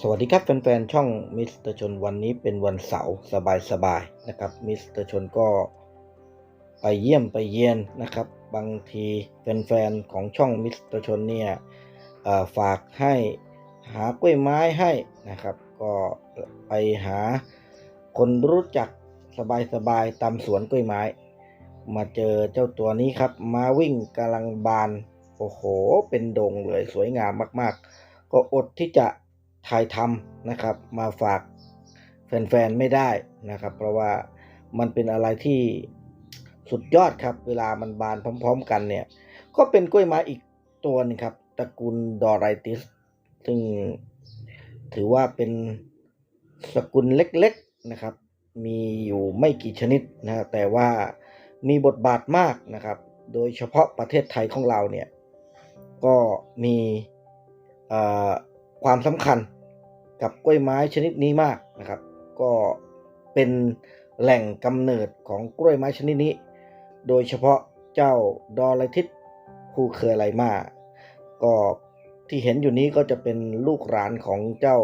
สวัสดีครับแฟนๆช่องมิสเตอร์ชนวันนี้เป็นวันเสาร์สบายๆนะครับมิสเตอร์ชนก็ไปเยี่ยมไปเยียนนะครับ บางทีแฟนๆของช่องมิสเตอร์ชนเนี่ยฝากให้หากล้วยไม้ให้นะครับ ก็ไปหาคนรู้จักสบายๆตามสวนกล้วยไม้ มาเจอเจ้าตัวนี้ครับ มาวิ่งกำลังบานโอ้โห เป็นดงเลยสวยงามมาก ๆ ก็อดที่จะ ถ่ายทำนะครับ มาฝากแฟนๆไม่ได้นะครับ เพราะว่ามันเป็นอะไรที่สุดยอดครับ เวลามันบานพร้อม ๆ กันเนี่ย ก็เป็นกล้วยไม้อีกตัวหนึงครับตระกูลดอไรติส ซึ่งถือว่าเป็นสกุลเล็กๆนะครับ มีอยู่ไม่กี่ชนิดนะแต่ว่ามีบทบาทมากนะครับ โดยเฉพาะประเทศไทยของเราเนี่ย ก็มีความสำคัญ กับกล้วยไม้ชนิดนี้มากนะครับ ก็เป็นแหล่งกำเนิดของกล้วยไม้ชนิดนี้ โดยเฉพาะเจ้าดอลไลทิสภูเคอไลมาก็ที่เห็นอยู่นี้ก็จะเป็นลูกหลานของเจ้า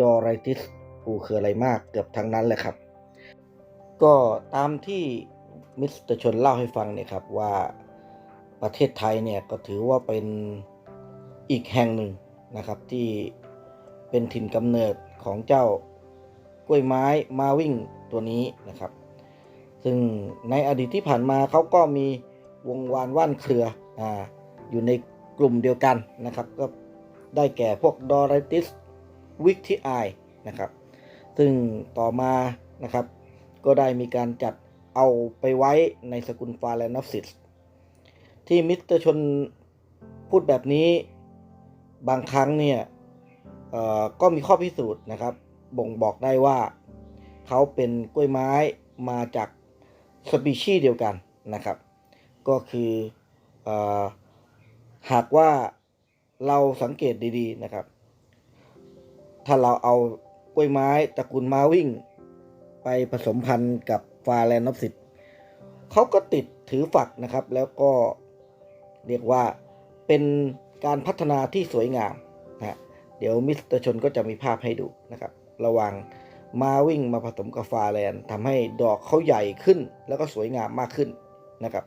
ดอไลทิสภูเคอไลมาเกือบทั้งนั้นเลยครับ ก็ตามที่มิสเตอร์ชนเล่าให้ฟังเนี่ยครับว่าประเทศไทยเนี่ยก็ถือว่าเป็นอีกแห่งหนึ่งนะครับที่ เป็นถิ่นกำเนิดของเจ้ากล้วยไม้มาวิ่งตัวนี้นะครับ ซึ่งในอดีตที่ผ่านมาเขาก็มีวงวานว่านเครืออ่าอยู่ในกลุ่มเดียวกันนะครับ ก็ได้แก่พวกดอไรติสวิกที่ไอนะครับ ซึ่งต่อมานะครับ ก็ได้มีการจัดเอาไปไว้ในสกุลฟาแลนอฟซิสที่มิสเตอร์ชนพูดแบบนี้บางครั้งเนี่ย ก็มีข้อพิสูจน์นะครับ บ่งบอกได้ว่าเขาเป็นกล้วยไม้มาจากสปีชีส์เดียวกันนะครับ ก็คืออหากว่าเราสังเกตดีๆนะครับ ถ้าเราเอากล้วยไม้ตระกูลมาวิ่ง ไปผสมพันธุ์กับฟาแลนอฟซิตเขาก็ติดถือฝักนะครับ แล้วก็เรียกว่าเป็นการพัฒนาที่สวยงามนะฮะ เดี๋ยวมิสเตอร์ชนก็จะมีภาพให้ดูนะครับระว่างมาวิ่งมาผสมกับฟาแลนทำให้ดอกเขาใหญ่ขึ้น แล้วก็สวยงามมากขึ้นนะครับ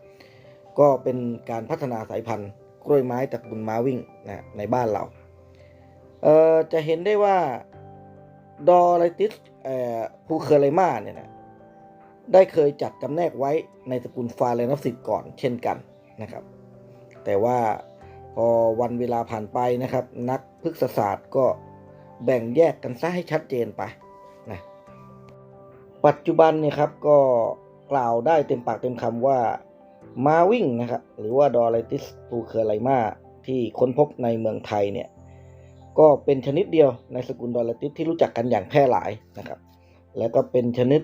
ก็เป็นการพัฒนาสายพันธุ์กล้วยไม้ตระกูลมาวิ่งนะในบ้านเราเอ่อจะเห็นได้ว่าดอไรติสเอ่อภูเคอร์ไลมาเนี่ยนะได้เคยจัดจำแนกไว้ในตระกูลฟาแลนอฟซิตก่อนเช่นกันนะครับ แต่ว่า พอวันเวลาผ่านไปนะครับ นักพฤกษศาสตร์ก็แบ่งแยกกันซะให้ชัดเจนไปนะปัจจุบันเนี่ยครับก็กล่าวได้เต็มปากเต็มคำว่ามาวิ่งนะครับหรือว่าดอไรติสปูเคอร์ไลมาที่ค้นพบในเมืองไทยเนี่ยก็เป็นชนิดเดียวในสกุลดอลลาติสที่รู้จักกันอย่างแพร่หลายนะครับ แล้วก็เป็นชนิด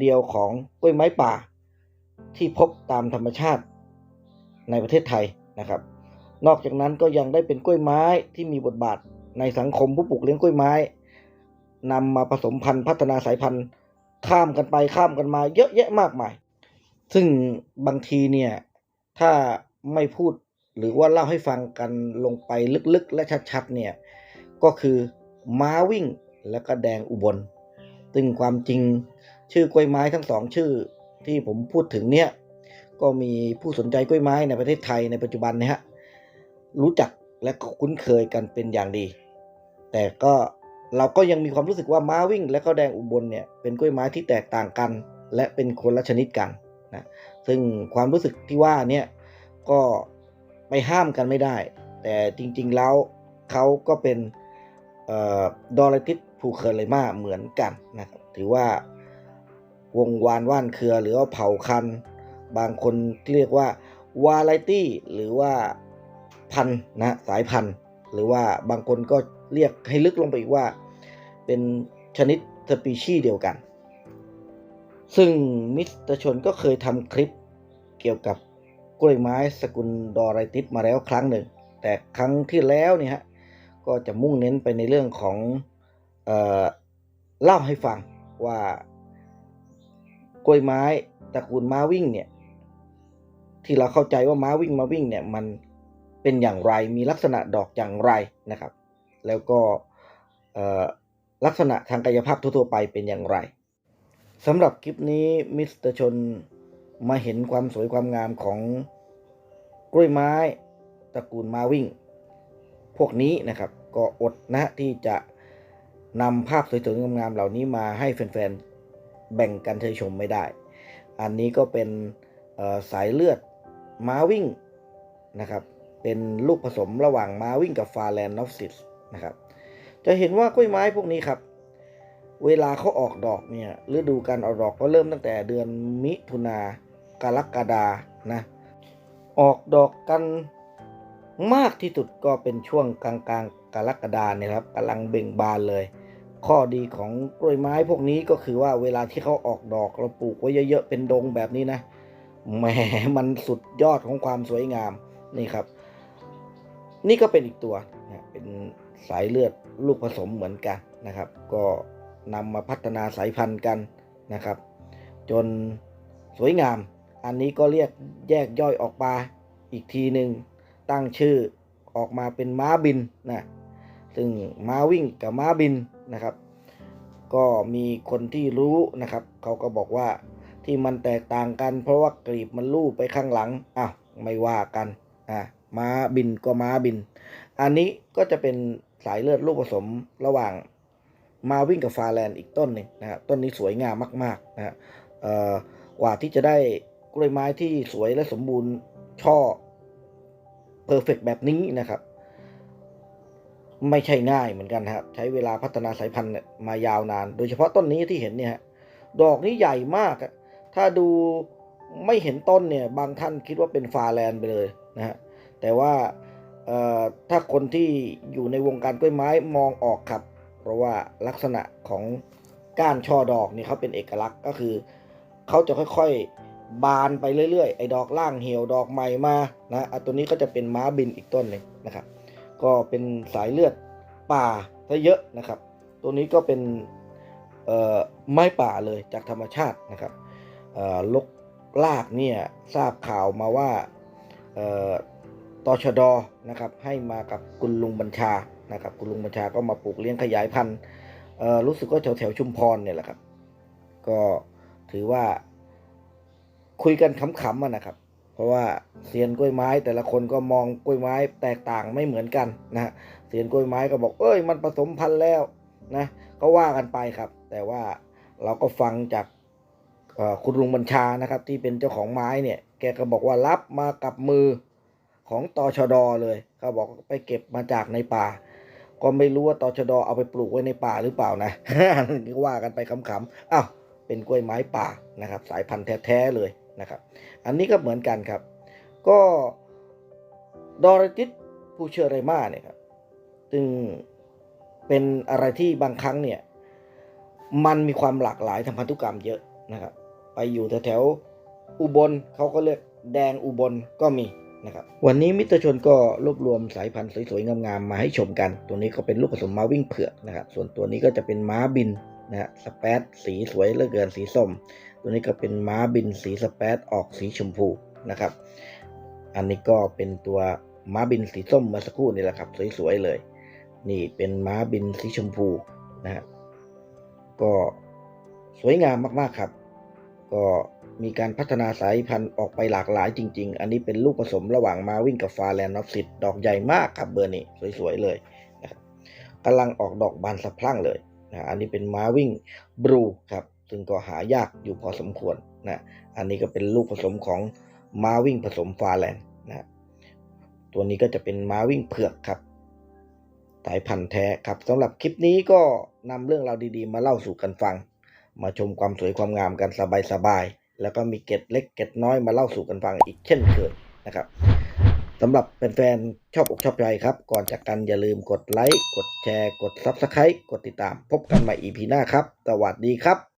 เดียวของกล้วยไม้ป่า ที่พบตามธรรมชาติในประเทศไทยนะครับ นอกจากนั้นก็ยังได้เป็นกล้วยไม้ที่มีบทบาทในสังคมผู้ปลูกเลี้ยงกล้วยไม้นำมาผสมพันธุ์พัฒนาสายพันธุ์ข้ามกันไปข้ามกันมาเยอะแยะมากมาย ซึ่งบางทีเนี่ย ถ้าไม่พูดหรือว่าเล่าให้ฟังกันลงไปลึกๆ และชัดๆเนี่ย ก็คือม้าวิ่งแล้วก็แดงอุบล ซึ่งความจริงชื่อกล้วยไม้ทั้งสองชื่อที่ผมพูดถึงเนี่ย ก็มีผู้สนใจกล้วยไม้ในประเทศไทยในปัจจุบันนะฮะ รู้จักและก็คุ้นเคยกันเป็นอย่างดี แต่ก็เราก็ยังมีความรู้สึกว่าม้าวิ่ง และก็แดงอุบลเนี่ยเป็นกล้วยไม้ที่แตกต่างกัน และเป็นคนละชนิดกันนะซึ่งความรู้สึกที่ว่าเนี่ยก็ไปห้ามกันไม่ได้ แต่จริงๆแล้วเขาก็เป็นดอลติสภูเคอร์ไลมาเหมือนกันนะครับถือว่าวงวานว่านเครือหรือว่าเผ่าคัน บางคนเรียกว่าวาไรตี้หรือว่า พันธุ์นะสายพันธุ์ หรือว่าบางคนก็เรียกให้ลึกลงไปอีกว่า เป็นชนิดสปีชีส์เดียวกัน ซึ่งมิสเตอร์ชนก็เคยทำคลิปเกี่ยวกับกล้วยไม้สกุลดอไรติสมาแล้วครั้งหนึ่ง แต่ครั้งที่แล้วเนี่ยฮะก็จะมุ่งเน้นไปในเรื่องของเอ่อเล่าให้ฟังว่ากล้วยไม้ตระกูลม้าวิ่งเนี่ยที่เราเข้าใจว่าม้าวิ่งมาวิ่งเนี่ยมัน เป็นอย่างไร มีลักษณะดอกอย่างไรนะครับ แล้วก็ลักษณะทางกายภาพทั่วๆไปเป็นอย่างไรสำหรับคลิปนี้มิสเตอร์ชนมาเห็นความสวยความงามของกล้วยไม้ตระกูลมาวิ่ง พวกนี้นะครับ ก็อดนะที่จะนำภาพสวยๆงามๆเหล่านี้มาให้แฟนๆแบ่งกันเชยชมไม่ได้ อันนี้ก็เป็นสายเลือดม้าวิ่งนะครับ เป็นลูกผสมระหว่างมาวิ่งกับฟาแลนนอฟซิสนะครับ จะเห็นว่ากล้วยไม้พวกนี้ครับ เวลาเขาออกดอกเนี่ยฤดูการออกดอกก็เริ่มตั้งแต่เดือนมิถุนากรกฎานะ ออกดอกกันมากที่สุดก็เป็นช่วงกลางกลางกรกฎาเนี่ยครับกำลังเบ่งบานเลย ข้อดีของกล้วยไม้พวกนี้ก็คือว่าเวลาที่เขาออกดอกเราปลูกไว้เยอะๆเป็นดงแบบนี้นะแหมมันสุดยอดของความสวยงามนี่ครับ นี่ก็เป็นอีกตัวนะเป็นสายเลือดลูกผสมเหมือนกันนะครับ ก็นำมาพัฒนาสายพันธุ์กันนะครับ จนสวยงาม อันนี้ก็เรียกแยกย่อยออกมาอีกทีหนึ่งตั้งชื่อออกมาเป็นม้าบินนะซึ่งม้าวิ่งกับม้าบินนะครับ ก็มีคนที่รู้นะครับ เขาก็บอกว่าที่มันแตกต่างกัน เพราะว่ากรีบมันลู่ไปข้างหลังอ้าวไม่ว่ากันอะ ม้าบินก็ม้าบิน อันนี้ก็จะเป็นสายเลือดลูกผสมระหว่างมาวิ่งกับฟาแลนด์อีกต้นหนึ่งนะครับต้นนี้สวยงามมากๆนะฮะกว่าที่จะได้กล้วยไม้ที่สวยและสมบูรณ์ช่อเพอร์เฟกแบบนี้นะครับ ไม่ใช่ง่ายเหมือนกันนะครับ ใช้เวลาพัฒนาสายพันธุ์มายาวนาน โดยเฉพาะต้นนี้ที่เห็นเนี่ยดอกนี้ใหญ่มาก ถ้าดูไม่เห็นต้นเนี่ย บางท่านคิดว่าเป็นฟาแลนด์ไปเลยนะฮะ แต่ว่าถ้าคนที่อยู่ในวงการกล้วยไม้มองออกครับ เพราะว่าลักษณะของก้านช่อดอกนี่เขาเป็นเอกลักษณ์ก็คือเขาจะค่อยๆ บานไปเรื่อยๆ ไอ้ดอกล่างเหี่ยวดอกใหม่มานะอะตัวนี้ก็จะเป็นม้าบินอีกต้นหนึ่งนะครับ ก็เป็นสายเลือดป่าซะเยอะนะครับ ตัวนี้ก็เป็นไม้ป่าเลยจากธรรมชาตินะครับลกลากเนี่ยทราบข่าวมาว่า ตชดนะครับให้มากับคุณลุงบัญชานะครับคุณลุงบัญชาก็มาปลูกเลี้ยงขยายพันธุ์รู้สึกว่าแถวแถวชุมพรเนี่ยแหละครับ ก็ถือว่าคุยกันขำๆนะครับ เพราะว่าเซียนกล้วยไม้แต่ละคนก็มองกล้วยไม้แตกต่างไม่เหมือนกันนะฮะเซียนกล้วยไม้ก็บอกเอ้ยมันผสมพันธุ์แล้วนะก็ว่ากันไปครับ แต่ว่าเราก็ฟังจากคุณลุงบัญชานะครับ ที่เป็นเจ้าของไม้เนี่ย แกก็บอกว่ารับมากับมือ ของตชดเลยเขาบอกไปเก็บมาจากในป่า ก็ไม่รู้ว่าตชดเอาไปปลูกไว้ในป่าหรือเปล่านะนี่ก็ว่ากันไปขำๆอ้าวเป็นกล้วยไม้ป่านะครับ สายพันธุ์แท้ๆเลยนะครับ อันนี้ก็เหมือนกันครับ ก็ดอริติสผู้เชื่อไรมาเนี่ยครับซึ่งเป็นอะไรที่บางครั้งเนี่ยมันมีความหลากหลายทางพันธุกรรมเยอะนะครับ ไปอยู่แถวๆอุบลเขาก็เรียกแดงอุบลก็มี นะครับวันนี้มิตรชนก็รวบรวมสายพันธุ์สวยๆงามๆมาให้ชมกัน ตัวนี้ก็เป็นลูกผสมม้าวิ่งเผือกนะครับ ส่วนตัวนี้ก็จะเป็นม้าบินนะฮะสเปซสีสวยเหลือเกินสีส้ม ตัวนี้ก็เป็นม้าบินสีสเปซออกสีชมพูนะครับ อันนี้ก็เป็นตัวม้าบินสีส้มเมื่อสักครู่นี่แหละครับสวยๆเลย นี่เป็นม้าบินสีชมพูนะฮะก็สวยงามมากๆครับ ก็ มีการพัฒนาสายพันธุ์ออกไปหลากหลายจริง ๆ อันนี้เป็นลูกผสมระหว่างมาวิ่งกับฟาแลนด์นอฟซิดดอกใหญ่มากครับเบอร์นี้สวยๆเลยนะครับกำลังออกดอกบานสะพรั่งเลยนะอันนี้เป็นมาวิ่งบลูครับซึ่งก็หายากอยู่พอสมควรนะอันนี้ก็เป็นลูกผสมของมาวิ่งผสมฟาแลนด์นะตัวนี้ก็จะเป็นมาวิ่งเผือกครับสายพันธุ์แท้ครับสำหรับคลิปนี้ก็นำเรื่องราวดีๆ มาเล่าสู่กันฟัง มาชมความสวยความงามกันสบายๆ แล้วก็มีเกตเล็กเกตน้อยมาเล่าสู่กันฟังอีกเช่นเคยนะครับสำหรับแฟนๆชอบอกชอบใจครับ ก่อนจากกันอย่าลืมกดไลค์ กดแชร์ กด Subscribe กดติดตาม พบกันใหม่อีพีหน้าครับ สวัสดีครับ